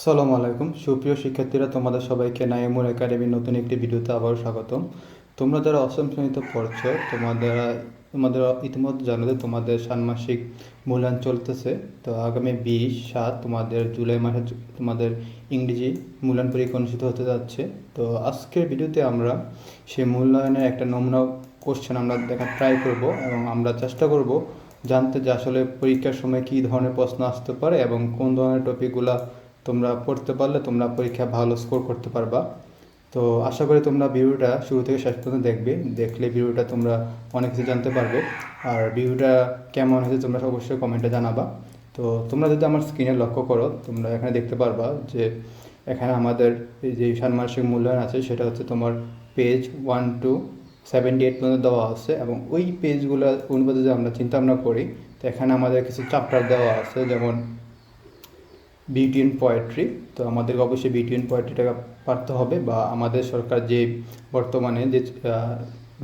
আসসালামু আলাইকুম। সুপ্রিয় শিক্ষার্থীরা, তোমাদের সবাইকে নাইমুর একাডেমির নতুন একটি ভিডিওতে আবারও স্বাগতম। তোমরা যারা অষ্টম শ্রেণীতে পড়ছো, তোমাদের তোমাদের ইতিমধ্যে জানো যে তোমাদের ষান্মাসিক মূল্যায়ন চলতেছে। তো আগামী বিশ সাত তোমাদের জুলাই মাসে তোমাদের ইংরেজি মূল্যায়ন পরীক্ষা অনুষ্ঠিত হতে যাচ্ছে। তো আজকের ভিডিওতে আমরা সেই মূল্যায়নের একটা নমুনা কোশ্চেন আমরা দেখার ট্রাই করব এবং আমরা চেষ্টা করব জানতে যে আসলে পরীক্ষার সময় কী ধরনের প্রশ্ন আসতে পারে এবং কোন ধরনের টপিকগুলা তোমরা পড়তে পারলে তোমরা পরীক্ষা ভালো স্কোর করতে পারবা। তো আশা করি তোমরা ভিডিওটা শুরু থেকে শেষ পর্যন্ত দেখবে। দেখলে ভিডিওটা তোমরা অনেক কিছু জানতে পারবে। আর ভিডিওটা কেমন হয়েছে তোমরা অবশ্যই কমেন্টে জানাবা। তো তোমরা যদি আমার স্ক্রিনে লক্ষ্য করো, তোমরা এখানে দেখতে পারবা যে এখানে আমাদের যে ষান্মাসিক মূল্যায়ন আছে, সেটা হচ্ছে তোমার page one two seventy eight পর্যন্ত দেওয়া আছে এবং ওই পেজগুলো অনুপাতে যদি আমরা চিন্তা ভাবনা করি, তো এখানে আমাদের কিছু চ্যাপ্টার দেওয়া আছে। যেমন বিউটি ইন পোয়েট্রি তো আমাদেরকে অবশ্যই বিউটি ইন পোয়েট্রিটাকে পারতে হবে বা আমাদের সরকার যে বর্তমানে যে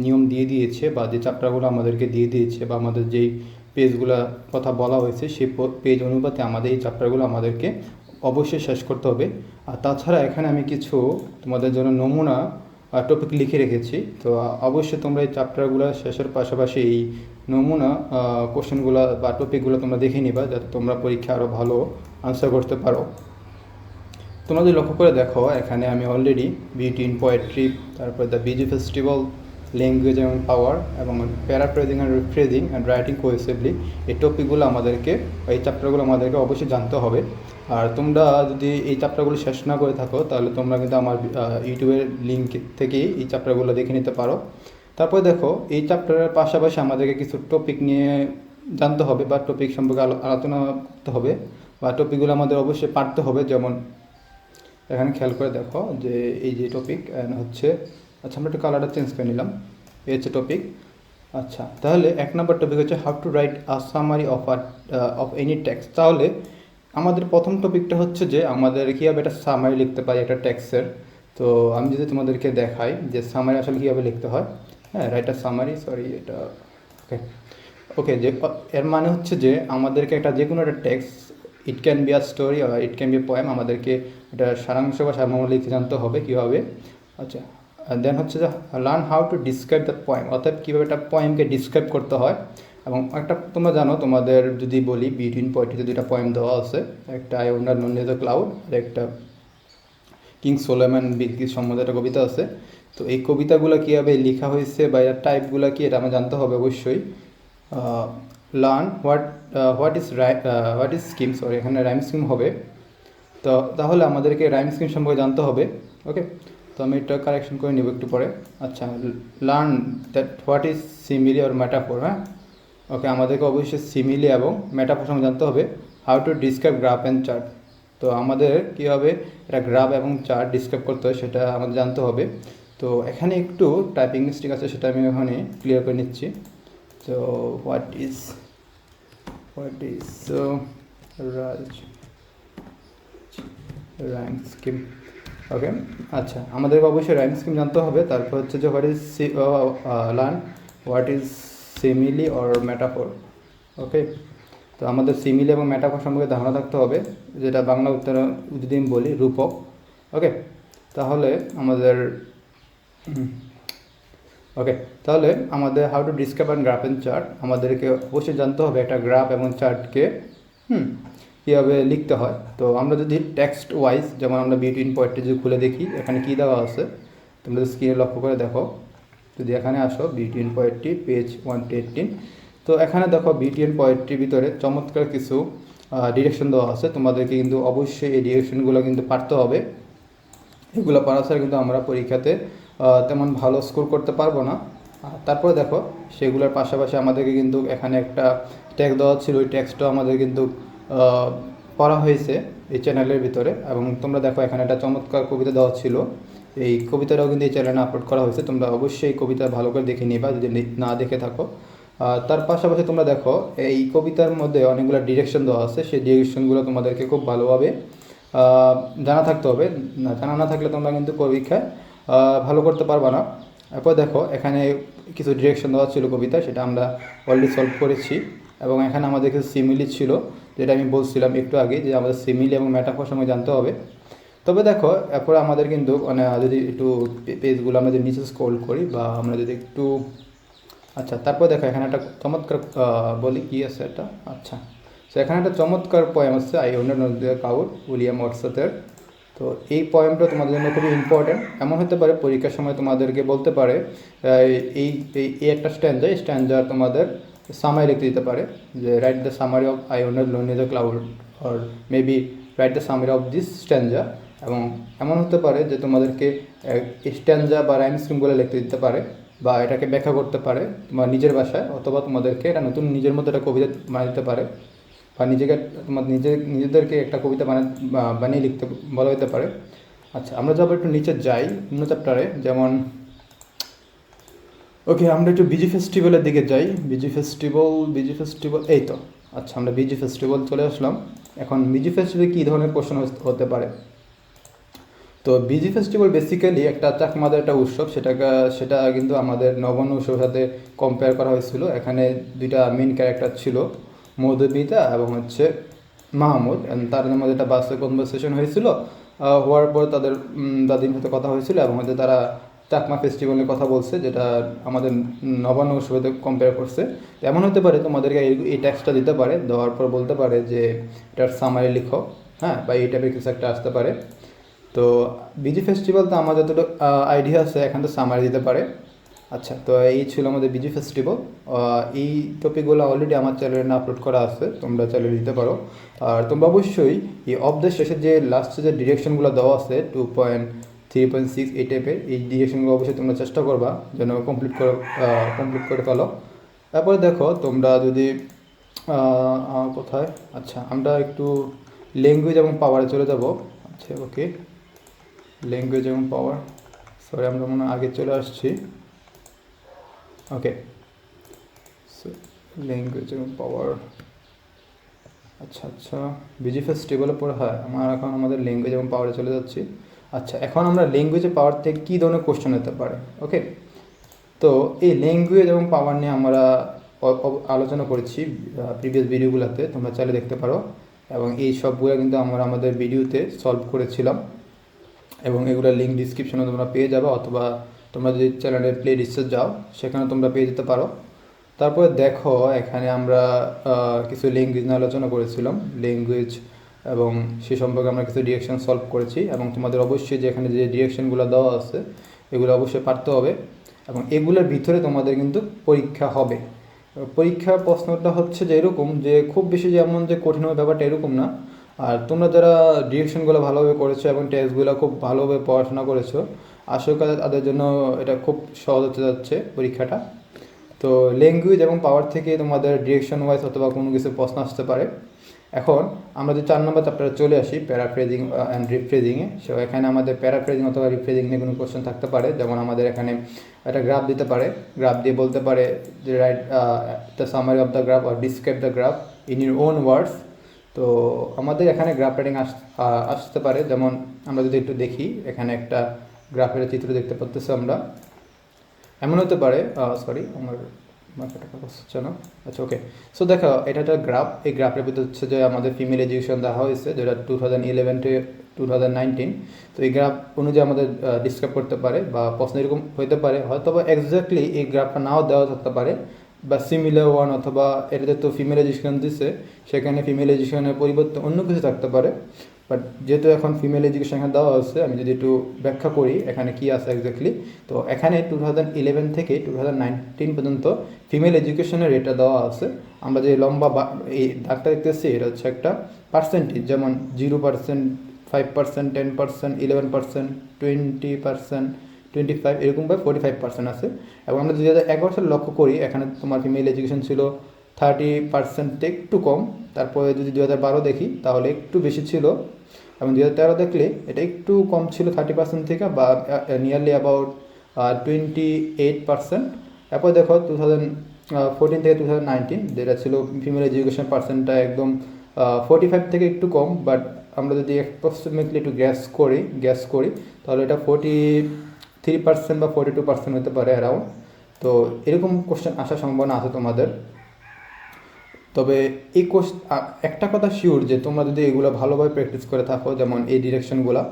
নিয়ম দিয়ে দিয়েছে বা যে চ্যাপ্টারগুলো আমাদেরকে দিয়ে দিয়েছে বা আমাদের যেই পেজগুলো কথা বলা হয়েছে সেই পেজ অনুপাতে আমাদের এই চ্যাপ্টারগুলো আমাদেরকে অবশ্যই শেষ করতে হবে। আর তাছাড়া এখানে আমি কিছু তোমাদের জন্য নমুনা টপিক লিখে রেখেছি। তো অবশ্যই তোমরা এই চ্যাপ্টারগুলো শেষের পাশাপাশি এই নমুনা কোশ্চেনগুলো বা টপিকগুলো তোমরা দেখে নিবা, যাতে তোমরা পরীক্ষা আরও ভালো আনসার করতে পারো। যদি লক্ষ্য করে দেখো, এখানে আমি অলরেডি বিউটি ইন পোয়েট্রি তারপর দ্য বিজি ফেস্টিভ্যাল ল্যাঙ্গুয়েজ এবং পাওয়ার এবং paraphrasing and rephrasing and writing cohesively এই টপিকগুলো আমাদেরকে এই চ্যাপ্টারগুলো আমাদেরকে অবশ্যই জানতে হবে। আর তোমরা যদি এই চ্যাপ্টারগুলো শেষ না করে থাকো, তাহলে তোমরা কিন্তু আমার ইউটিউবের লিঙ্ক থেকেই এই চ্যাপ্টারগুলো দেখে নিতে পারো। তারপরে দেখো, এই চ্যাপ্টারের পাশাপাশি আমাদেরকে কিছু টপিক নিয়ে জানতে হবে, বা টপিক সম্পর্কে আলোচনা করতে হবে। বা টপিকগুলো আমাদের অবশ্যই পারতে হবে, যেমন এখানে খেয়াল করে দেখো যে এই যে টপিক হচ্ছে আচ্ছা আমরা একটু কালারটা চেঞ্জ করে নিলাম, এই হচ্ছে টপিক আচ্ছা তাহলে এক নম্বর টপিক হচ্ছে how to write a summary of R of any text তাহলে আমাদের প্রথম টপিকটা হচ্ছে যে আমাদের কীভাবে একটা সামারি লিখতে পারি একটা ট্যাক্সের তো আমি যদি তোমাদেরকে দেখাই যে সামারি আসলে কীভাবে লিখতে হয় হ্যাঁ রাইট আ সামারি সরি এটা ওকে ওকে যে, এর মানে হচ্ছে যে আমাদেরকে একটা যে কোনো একটা text it can be a story it can be poem আমাদেরকে এটা সারাংশ বা সারমর্ম লিখতে জানতে হবে কীভাবে। আচ্ছা দেন হচ্ছে যে learn how to describe the poem অর্থাৎ কীভাবে একটা পয়েমকে ডিসক্রাইব করতে হয়। এবং একটা তোমরা জানো, তোমাদের যদি বলি বিটুইন পোয়েট্রিতে দুইটা পয়েম দেওয়া আছে, একটা I wander lone the cloud আর একটা কিং সোলেমান বিলকিস সম্বন্ধে একটা কবিতা আছে। তো এই কবিতাগুলো কীভাবে লেখা হয়েছে বা এর টাইপগুলো কি, এটা আমার জানতে হবে অবশ্যই। Learn what what is what is scheme sorry এখানে রাইম স্কিম হবে। তো তাহলে আমাদেরকে রাইম স্কিম সম্পর্কে জানতে হবে ওকে তো আমি এটা কারেকশন করে নেব একটু পরে। আচ্ছা learn that what is simile R metaphor হ্যাঁ? ওকে আমাদেরকে অবশ্যই সিমিলি এবং ম্যাটাফোর সম্পর্কে জানতে হবে। How to describe graph and chart তো আমাদের কীভাবে এটা গ্রাফ এবং চার্ট ডিসক্রাইব করতে হয়, সেটা আমাদের জানতে হবে। তো এখানে একটু টাইপিং মিস্টেক আছে, সেটা আমি ওখানে ক্লিয়ার করে নিচ্ছি। তো হোয়াট ইজ হোয়াট ইজ রাজ রাইম স্কিম ওকে আচ্ছা আমাদেরকে অবশ্যই রাইম স্কিম জানতে হবে। তারপর হচ্ছে যে what is learn what is simile or metaphor okay তো আমাদের সিমিলি এবং ম্যাটাফোর সম্পর্কে ধারণা থাকতে হবে। যেটা বাংলা উত্তর যদি আমি বলি, রূপক। ওকে তাহলে আমাদের ওকে তাহলে আমাদের how to describe and graph and chart আমাদেরকে অবশ্যই জানতে হবে একটা গ্রাফ এবং চার্টকে হুম, কীভাবে লিখতে হয়। তো আমরা যদি টেক্সট ওয়াইজ যেমন আমরা বিটুইন পয়েন্টটি যদি খুলে দেখি, এখানে কী দেওয়া আছে, তোমরা স্ক্রিনে লক্ষ্য করে দেখো, যদি এখানে আসো বিটিএন পয়েন্টটি পেজ ওয়ান টু এইটিন তো এখানে দেখো বিটিএন পয়েন্টটির ভিতরে চমৎকার কিছু ডিরেকশন দেওয়া আছে। তোমাদেরকে কিন্তু অবশ্যই এই ডিরেকশনগুলো কিন্তু পারতে হবে। এগুলো পড়া ছাড়া কিন্তু আমরা পরীক্ষাতে তেমন ভালো স্কোর করতে পারব না। তারপরে দেখো, সেগুলোর পাশাপাশি আমাদেরকে কিন্তু এখানে একটা ট্যাক্স দেওয়া ছিল, ওই ট্যাক্সটাও আমাদের কিন্তু পড়া হয়েছে এই চ্যানেলের ভিতরে। এবং তোমরা দেখো, এখানে একটা চমৎকার কবিতা দেওয়া ছিল। এই কবিতাটাও কিন্তু এই চ্যানেলে আপলোড করা হয়েছে। তোমরা অবশ্যই কবিতা ভালো করে দেখে নিবা, যদি নি- দেখে থাকো। তার পাশাপাশি তোমরা দেখো, এই কবিতার মধ্যে অনেকগুলো ডিরেকশন দেওয়া আছে। সেই ডিরেকশনগুলো তোমাদেরকে খুব ভালোভাবে জানা থাকতে হবে। জানা না থাকলে তোমরা কিন্তু পরীক্ষায় ভালো করতে পারবা না। এরপর দেখো, এখানে কিছু ডিরেকশন দেওয়া ছিল কবিতা সেটা আমরা অলরেডি সলভ করেছি। এবং এখানে আমাদের কিছু সিমিলি ছিল, যেটা আমি বলছিলাম একটু আগে, যে আমাদের সিমিলি এবং ম্যাটাফোর সঙ্গে জানতে হবে। তবে দেখো, এরপরে আমাদের কিন্তু মানে যদি একটু পেজগুলো আমরা যদি নিচে স্ক্রোল করি, বা আমরা যদি একটু আচ্ছা তারপর দেখো, এখানে একটা চমৎকার বলি, কি আছে এটা? আচ্ছা। তো এখানে একটা চমৎকার পয়েম আছে আই ওনার কাউর উইলিয়াম ওয়াটসেতের তো এই পয়েমটা তোমাদের জন্য খুবই ইম্পর্টেন্ট এমন হতে পারে পরীক্ষার সময় তোমাদেরকে বলতে পারে এই এই একটা স্ট্যান্ডার এই স্ট্যান্ডার তোমাদের সামারি লিখতে দিতে পারে, যে write the summary of I owner lone the cloud or maybe write the summary of this stanza এবং এমন হতে পারে যে তোমাদেরকে স্ট্যান্ডা বা রাইম স্কিমগুলো লিখতে দিতে পারে, বা এটাকে ব্যাখ্যা করতে পারে তোমার নিজের ভাষায়, অথবা তোমাদেরকে এটা নতুন নিজের মধ্যে একটা কবিতা বানিয়ে দিতে পারে। বা নিজেকে, তোমার নিজে, নিজেদেরকে একটা কবিতা বানিয়ে বানিয়ে লিখতে বলা হতে পারে। আচ্ছা আমরা যাব একটু নিচে যাই অন্য চ্যাপ্টারে যেমন, ওকে, আমরা একটু বিজি ফেস্টিভ্যালের দিকে যাই। বিজি ফেস্টিভ্যাল বিজি ফেস্টিভ্যাল এই তো। আচ্ছা আমরা বিজি ফেস্টিভ্যাল চলে আসলাম। এখন বিজি ফেস্টিভ্যালে কী ধরনের কোশ্চেন হতে পারে? তো বিজি ফেস্টিভ্যাল বেসিক্যালি একটা চাকমাদের একটা উৎসব, সেটাকে, সেটা কিন্তু আমাদের নবান্ন উৎসবের সাথে কম্পেয়ার করা হয়েছিল। এখানে দুইটা মেন ক্যারেক্টার ছিল। মধুবিতা এবং হচ্ছে মাহমুদ। তাদের মধ্যে একটা বাসে কনভারসেশন হয়েছিল হওয়ার পর তাদের দাদির সাথে কথা হয়েছিল এবং হচ্ছে তারা চাকমা ফেস্টিভ্যাল নিয়ে কথা বলছে, যেটা আমাদের নবান্ন উৎসবেতে কম্পেয়ার করছে। এমন হতে পারে তোমাদেরকে এই এই ট্যাক্সটা দিতে পারে, দেওয়ার পর বলতে পারে যে এটার সামারি লিখো হ্যাঁ বা এই টাইপের কিছু একটা আসতে পারে। তো বিজি ফেস্টিভ্যাল তো আমার যতটুকু আইডিয়া আছে, এখান তো সামারি দিতে পারে। আচ্ছা তো এই ছিল আমাদের বিজি ফেস্টিভ্যাল এই টপিকগুলো অলরেডি আমার চ্যানেলে না আপলোড করা আছে, তোমরা চ্যানেলে দিতে পারো। আর তোমরা অবশ্যই এই অফ দ্য শেষের যে লাস্টে যে ডিরেকশনগুলো দেওয়া আছে two point three point six এই টাইপের এই ডিরেকশনগুলো অবশ্যই তোমরা চেষ্টা করবা, যেন কমপ্লিট করে কমপ্লিট করে ফেলো। তারপরে দেখো, তোমরা যদি কোথায়? আচ্ছা আমরা একটু ল্যাঙ্গুয়েজ এবং পাওয়ারে চলে যাব। আচ্ছা ওকে ল্যাঙ্গুয়েজ এবং পাওয়ার সরি আমরা মনে আগে চলে আসছি। ওকে ল্যাঙ্গুয়েজ এবং পাওয়ার আচ্ছা আচ্ছা। বিজি ফেস্টিভ্যালের পরে হয়। আমার এখন আমাদের ল্যাঙ্গুয়েজ এবং পাওয়ারে চলে যাচ্ছি। আচ্ছা এখন আমরা ল্যাঙ্গুয়েজে পাওয়ার থেকে কী ধরনের কোশ্চেন হতে পারে? ওকে তো, এই ল্যাঙ্গুয়েজ এবং পাওয়ার নিয়ে আমরা আলোচনা করেছি প্রিভিয়াস ভিডিওগুলোতে তোমরা চাইলে দেখতে পারো। এবং এই সবগুলো কিন্তু আমরা আমাদের ভিডিওতে সলভ করেছিলাম। এবং এগুলোর লিঙ্ক ডিসক্রিপশনে তোমরা পেয়ে যাবে অথবা তোমরা যদি চ্যানেলের প্লে লিস্টে যাও সেখানে তোমরা পেয়ে যেতে পারো। তারপরে দেখো, এখানে আমরা কিছু ল্যাঙ্গুয়েজ নিয়ে আলোচনা করেছিলাম। ল্যাঙ্গুয়েজ এবং সে সম্পর্কে আমরা কিছু ডিরেকশন সলভ করেছি এবং তোমাদের অবশ্যই যে এখানে যে ডিরেকশনগুলো দেওয়া আছে, এগুলো অবশ্যই পারতে হবে। এবং এগুলোর ভিতরে তোমাদের কিন্তু পরীক্ষা হবে। পরীক্ষার প্রশ্নটা হচ্ছে যে এরকম যে, খুব বেশি যেমন যে কঠিন হবে ব্যাপারটা এরকম না। আর তোমরা যারা ডিরেকশনগুলো ভালোভাবে করেছ এবং টেস্টগুলো খুব ভালোভাবে পড়াশোনা করেছ আশা করি তাদের জন্য এটা খুব সহজ হতে যাচ্ছে পরীক্ষাটা। তো ল্যাঙ্গুয়েজ এবং পাওয়ার থেকে তোমাদের ডিরেকশন ওয়াইজ অথবা কোনো কিছু প্রশ্ন আসতে পারে। এখন আমরা যে চার নম্বর চ্যাপ্টারে চলে আসি প্যারাফ্রেজিং অ্যান্ড রিফ্রেজিংয়ে সো এখানে আমাদের প্যারাফ্রেজিং অথবা রিফ্রেজিং নিয়ে কোনো কোশ্চেন থাকতে পারে। যেমন আমাদের এখানে একটা গ্রাফ দিতে পারে। গ্রাফ দিয়ে বলতে পারে যে write the summary of the graph or describe the graph in your own words তো আমাদের এখানে গ্রাফ রাইটিং আস আসতে পারে। যেমন আমরা যদি একটু দেখি, এখানে একটা গ্রাফের চিত্র দেখতে পাচ্তেছি আমরা। এমন হতে পারে সরি আমার মাথাটা হচ্ছে না। আচ্ছা ওকে সো দেখো, এটা একটা গ্রাফ। এই গ্রাফের ভিতরে হচ্ছে যে আমাদের ফিমেল এডুকেশন দেওয়া হয়েছে, যেটা two thousand eleven to two thousand nineteen তো এই গ্রাফ অনুযায়ী আমাদের ডিসক্রাইব করতে পারে বা প্রশ্ন এরকম হতে পারে। হয়তো বা এক্স্যাক্টলি এই গ্রাফটা নাও দেওয়া থাকতে পারে, বা সিমিলার ওয়ান অথবা এটাতে তো ফিমেল এডুকেশন দিচ্ছে সেখানে ফিমেল এডুকেশনের পরিবর্তে অন্য কিছু থাকতে পারে। বাট যেহেতু এখন ফিমেল এডুকেশন এখানে দেওয়া আছে আমি যদি একটু ব্যাখ্যা করি এখানে কি আছে এক্স্যাক্টলি তো এখানে টু থাউজেন্ড ইলেভেন থেকে টু থাউজেন্ড নাইনটিন পর্যন্ত ফিমেল এডুকেশনের রেটটা দেওয়া আছে। আমরা যে লম্বা এই দাগটা দেখতেছি, এটা হচ্ছে একটা পার্সেন্টেজ যেমন zero percent five percent ten percent eleven percent twenty percent twenty five এরকমভাবে ফোর্টি ফাইভ পার্সেন্ট আছে। এবং আমরা দুই হাজার এগারো সালে লক্ষ্য করি, এখানে তোমার ফিমেল এডুকেশন ছিল থার্টি পার্সেন্ট একটু কম, তারপরে যদি দু হাজার বারো দেখি, তাহলে একটু বেশি ছিল। এবং দু হাজার তেরো দেখলে এটা একটু কম ছিল থার্টি পার্সেন্ট থেকে বা nearly about twenty eight percent এরপর দেখো টু থাউজেন্ড ফোরটিন থেকে টু থাউজেন্ড নাইনটিন যেটা ছিল ফিমেল এডুকেশন পার্সেন্টটা একদম ফোর্টি ফাইভ থেকে একটু কম বাট আমরা যদি অ্যাপ্রক্সিমেটলি একটু গ্যাস করি গ্যাস করি, তাহলে এটা ফোর্টি থ্রি পার্সেন্ট বা ফোর্টি টু পার্সেন্ট হতে পারে অ্যারাউন্ড তো এরকম কোশ্চেন আসার সম্ভাবনা আছে তোমাদের। তবে এই একটা কথা শিওর যে তোমরা যদি এগুলো ভালোভাবে প্র্যাকটিস করে থাকো, যেমন এই ডিরেকশনগুলো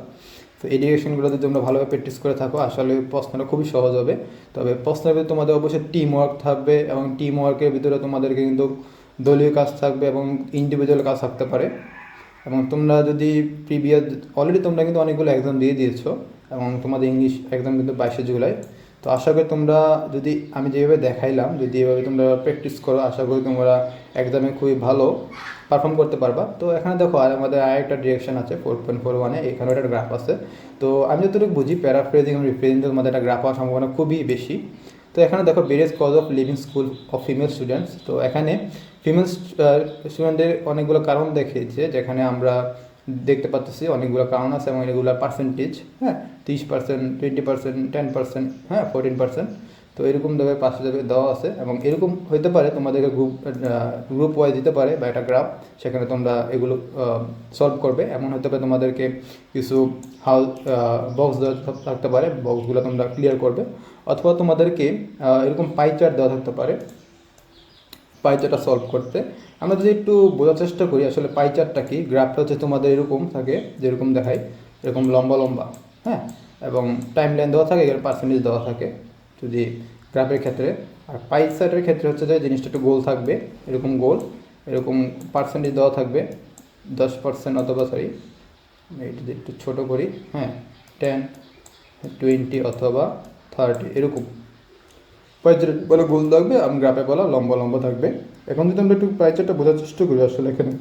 তো এই ডিরেকশনগুলো যদি তোমরা ভালোভাবে প্র্যাকটিস করে থাকো আসলে প্রশ্নটা খুবই সহজ হবে। তবে প্রশ্নের ভিতরে তোমাদের অবশ্যই টিম ওয়ার্ক থাকবে এবং টিম ওয়ার্কের ভিতরে তোমাদেরকে কিন্তু দলীয় কাজ থাকবে এবং ইন্ডিভিজুয়াল কাজ থাকতে পারে। এবং তোমরা যদি প্রিভিয়াস অলরেডি তোমরা কিন্তু অনেকগুলো এক্সাম দিয়ে দিয়েছ এবং তোমাদের ইংলিশ এক্সাম কিন্তু বাইশে জুলাই। তো আশা করি তোমরা যদি আমি যেভাবে দেখাইলাম, যদি এভাবে তোমরা প্র্যাকটিস করো, আশা করি তোমরা একদমই খুবই ভালো পারফর্ম করতে পারবা। তো এখানে দেখো আর আমাদের আর একটা ডিরেকশন আছে ফোর পয়েন্ট ফোর ওয়ানে এখানেও একটা গ্রাফ আছে। তো আমি যতটুকু বুঝি প্যারাফ্রেজিং এবং রিপ্রেজেন্ট তোমাদের একটা গ্রাফ হওয়ার সম্ভাবনা খুবই বেশি। তো এখানে দেখো various cause of leaving school of female students তো এখানে ফিমেল স্টুডেন্টদের অনেকগুলো কারণ দেখিয়েছে, যেখানে আমরা দেখতে পাচ্ছি অনেকগুলো কারণ আছে এবং এগুলো পার্সেন্টেজ হ্যাঁ তিরিশ percent twenty percent ten percent হ্যাঁ ফোরটিন পার্সেন্ট তো এরকম দেবে পাঁচশো দেবে দেওয়া আছে এবং এরকম হতে পারে, তোমাদেরকে গ্রুপ গ্রুপ ওয়াইজ দিতে পারে বা একটা গ্রাফ সেখানে তোমরা এগুলো সলভ করবে। এমন হতে পারে তোমাদেরকে কিছু হাউস বক্স দেওয়া থাকতে পারে বক্সগুলো তোমরা ক্লিয়ার করবে। অথবা তোমাদেরকে এরকম পাই চার্ট দেওয়া থাকতে পারে পাই চার্টটা সলভ করতে। আমরা যদি একটু বোঝার চেষ্টা করি, আসলে পাই চার্টটা কি? গ্রাফটা হচ্ছে তোমাদের এরকম থাকে, যেরকম দেখায় এরকম লম্বা লম্বা হ্যাঁ? এবং টাইম লাইন দেওয়া থাকে, এর পার্সেন্টেজ দেওয়া থাকে, যদি গ্রাফের ক্ষেত্রে। আর পাই চার্টের ক্ষেত্রে হচ্ছে যে জিনিসটা একটু গোল থাকবে, এরকম গোল এরকম পার্সেন্টেজ দেওয়া থাকবে, দশ পার্সেন্ট অথবা সরি এটা একটু ছোটো করি হ্যাঁ টেন টোয়েন্টি অথবা থার্টি এরকম। পাইচার বলে গোল থাকবে এবং গ্রাফে বলা, লম্বা লম্বা থাকবে। এখন যদি আমরা একটু পাইচারটা বোঝার চেষ্টা করি, আসলে এখানে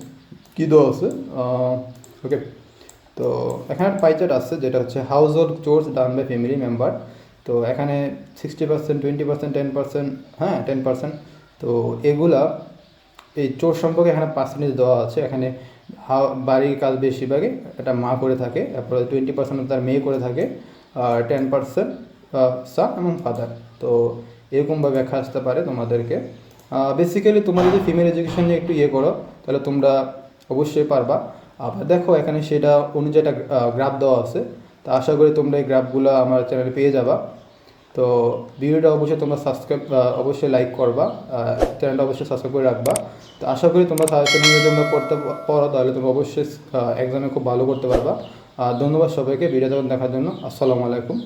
কী দেওয়া আছে? ওকে তো এখানে পাইচার আছে, যেটা হচ্ছে household chores done by family member তো এখানে sixty percent twenty percent ten percent হ্যাঁ টেন পার্সেন্ট তো এগুলা, এই চোর সম্পর্কে এখানে পার্সেন্টেজ দেওয়া আছে। এখানে বাড়ির কাজ বেশিরভাগই এটা মা করে থাকে, তারপরে টোয়েন্টি পার্সেন্ট তার মেয়ে করে থাকে, আর টেন পার্সেন্ট সান এবং ফাদার তো এরকমভাবে ব্যাখ্যা আসতে পারে তোমাদেরকে। বেসিক্যালি তোমরা যদি ফিমেল এডুকেশন নিয়ে একটু ইয়ে করো, তাহলে তোমরা অবশ্যই পারবা। আবার দেখো, এখানে সেটা অনুযায়ী একটা গ্রাফ দেওয়া আছে। তো আশা করি তোমরা এই গ্রাফগুলো আমার চ্যানেলে পেয়ে যাবা। তো ভিডিওটা অবশ্যই তোমরা সাবস্ক্রাইব অবশ্যই লাইক করবা চ্যানেলটা অবশ্যই সাবস্ক্রাইব করে রাখবা। তো আশা করি তোমরা সাজেশন যদি তোমরা পড়তে পারো, তাহলে তোমরা অবশ্যই এক্সামে খুব ভালো করতে পারবা। আর ধন্যবাদ সবাইকে ভিডিও দেখার জন্য। আসসালামু আলাইকুম।